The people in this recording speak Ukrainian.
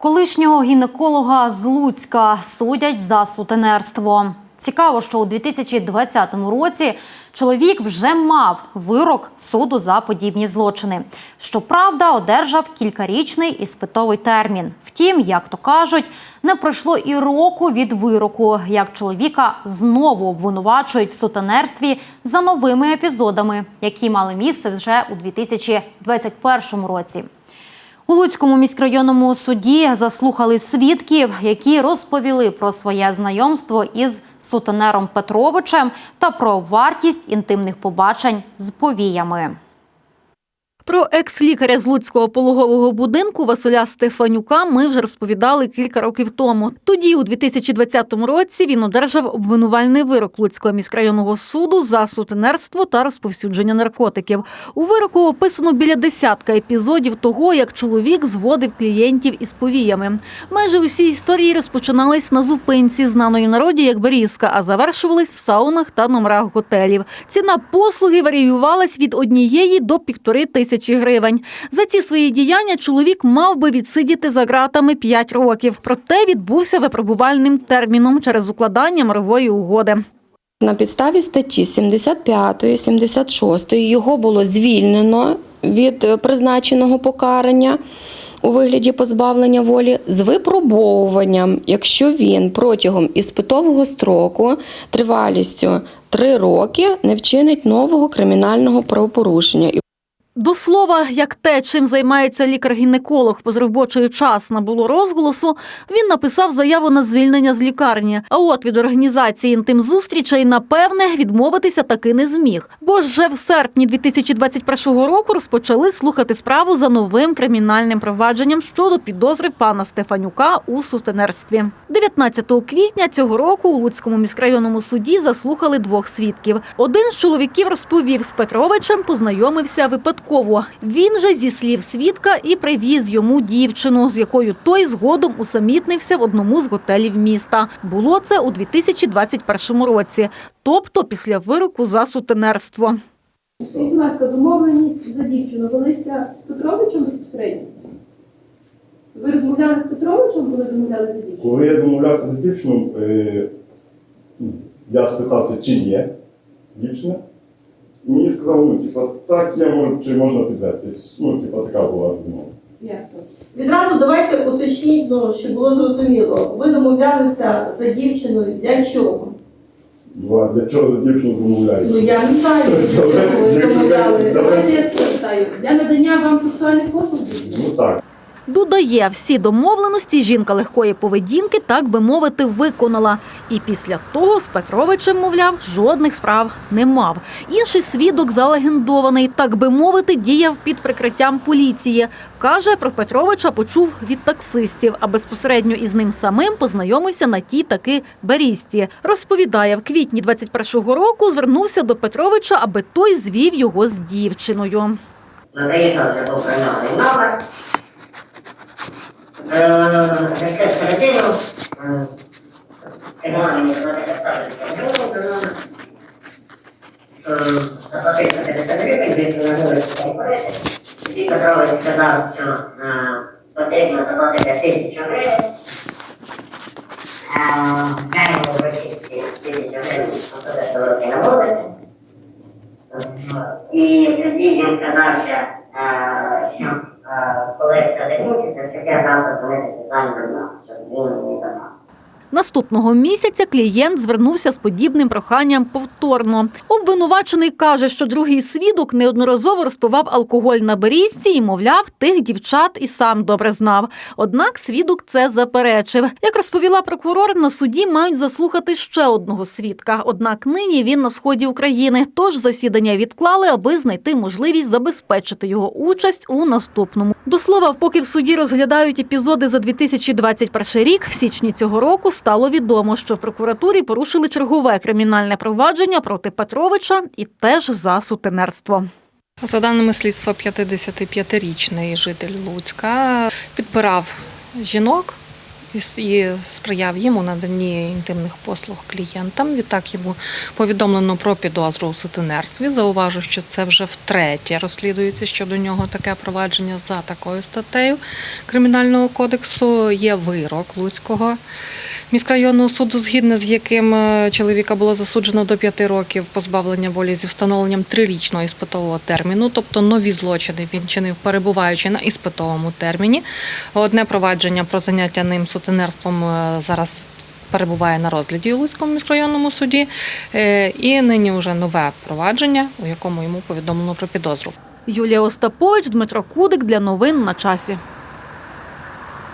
Колишнього гінеколога з Луцька судять за сутенерство. Цікаво, що у 2020 році чоловік вже мав вирок суду за подібні злочини. Щоправда, одержав кількарічний іспитовий термін. Втім, як то кажуть, не пройшло і року від вироку, як чоловіка знову обвинувачують в сутенерстві за новими епізодами, які мали місце вже у 2021 році. У Луцькому міськрайонному суді заслухали свідків, які розповіли про своє знайомство із сутенером Петровичем та про вартість інтимних побачень з повіями. Про екс-лікаря з Луцького пологового будинку Василя Стефанюка ми вже розповідали кілька років тому. Тоді, у 2020 році, він одержав обвинувальний вирок Луцького міськрайонного суду за сутенерство та розповсюдження наркотиків. У вироку описано біля десятка епізодів того, як чоловік зводив клієнтів із повіями. Майже усі історії розпочинались на зупинці, знаної народі як Берізка, а завершувались в саунах та номерах готелів. Ціна послуги варіювалась від однієї до півтори тисячі гривень. За ці свої діяння чоловік мав би відсидіти за ґратами 5 років. Проте відбувся випробувальним терміном через укладання мирової угоди. На підставі статті 75, 76 його було звільнено від е, призначеного покарання у вигляді позбавлення волі з випробовуванням, якщо він протягом іспитового строку тривалістю 3 роки не вчинить нового кримінального правопорушення. До слова, як те, чим займається лікар-гінеколог позаробочий час набуло розголосу, він написав заяву на звільнення з лікарні. А от від організації інтим-зустрічей, напевне, відмовитися таки не зміг. Бо вже в серпні 2021 року розпочали слухати справу за новим кримінальним провадженням щодо підозри пана Стефанюка у сутенерстві. 19 квітня цього року у Луцькому міськрайонному суді заслухали двох свідків. Один з чоловіків розповів з Петровичем, познайомився випадково. Він же зі слів свідка і привіз йому дівчину, з якою той згодом усамітнився в одному з готелів міста. Було це у 2021 році, тобто після вироку за сутенерство. Скажіть, будь ласка, домовленість за дівчину велися з Петровичем безпосередньо? Ви розмовляли з Петровичем, коли домовлялися за дівчину? Коли я домовлявся з дівчиною, е, я спитався, чи є дівчина. І мені сказали, ну, типа, так, я можу, чи можна підвезти. Ну, типа, така була. Ясно. Відразу давайте уточніть, ну, щоб було зрозуміло. Ви домовлялися за дівчиною для чого? Ну, а для чого за дівчину Ну я не знаю, для чого ви домовляли. Давайте я спитаю. Для надання вам сексуальних послуг? Ну так. Додає, всі домовленості жінка легкої поведінки, так би мовити, виконала. І після того з Петровичем, мовляв, жодних справ не мав. Інший свідок залегендований, так би мовити, діяв під прикриттям поліції. Каже, про Петровича почув від таксистів, а безпосередньо із ним самим познайомився на тій таки берісті. Розповідає, в квітні 21-го року звернувся до Петровича, аби той звів його з дівчиною. Приїхав вже був номер. perché credevo che domani non dovete fare il lavoro, la potenza delle tariffe invece una dove si prende, si dice però di cadarcio potremmo da parte da 16 euro, siamo così, 16 euro, sotto da solo che lavora, e il principio cadarcio що е, коли це закінчиться, щоб я дав документи Світлані Романовні, щоб він мені давав. Наступного місяця клієнт звернувся з подібним проханням повторно. Обвинувачений каже, що другий свідок неодноразово розпивав алкоголь на берізці і, мовляв, тих дівчат і сам добре знав. Однак свідок це заперечив. Як розповіла прокурор, на суді мають заслухати ще одного свідка. Однак нині він на сході України. Тож засідання відклали, аби знайти можливість забезпечити його участь у наступному. До слова, поки в суді розглядають епізоди за 2021 рік, в січні цього року стало відомо, що в прокуратурі порушили чергове кримінальне провадження проти Петровича і теж за сутенерство. За даними слідства, 55-річний житель Луцька підбирав жінок і сприяв їм у наданні інтимних послуг клієнтам. Відтак йому повідомлено про підозру у сутенерстві. Зауважу, що це вже втретє розслідується щодо нього таке провадження за такою статтею Кримінального кодексу. Є вирок Луцького міськрайонного суду, згідно з яким е, чоловіка було засуджено до п'яти років позбавлення волі зі встановленням трирічного іспитового терміну, тобто нові злочини він чинив, перебуваючи на іспитовому терміні. Одне провадження про заняття ним сутенерством е, зараз. Перебуває на розгляді у Луцькому міськрайонному суді, Е, і нині вже нове провадження, у якому йому повідомлено про підозру. Юлія Остапович, Дмитро Кудик для новин на часі.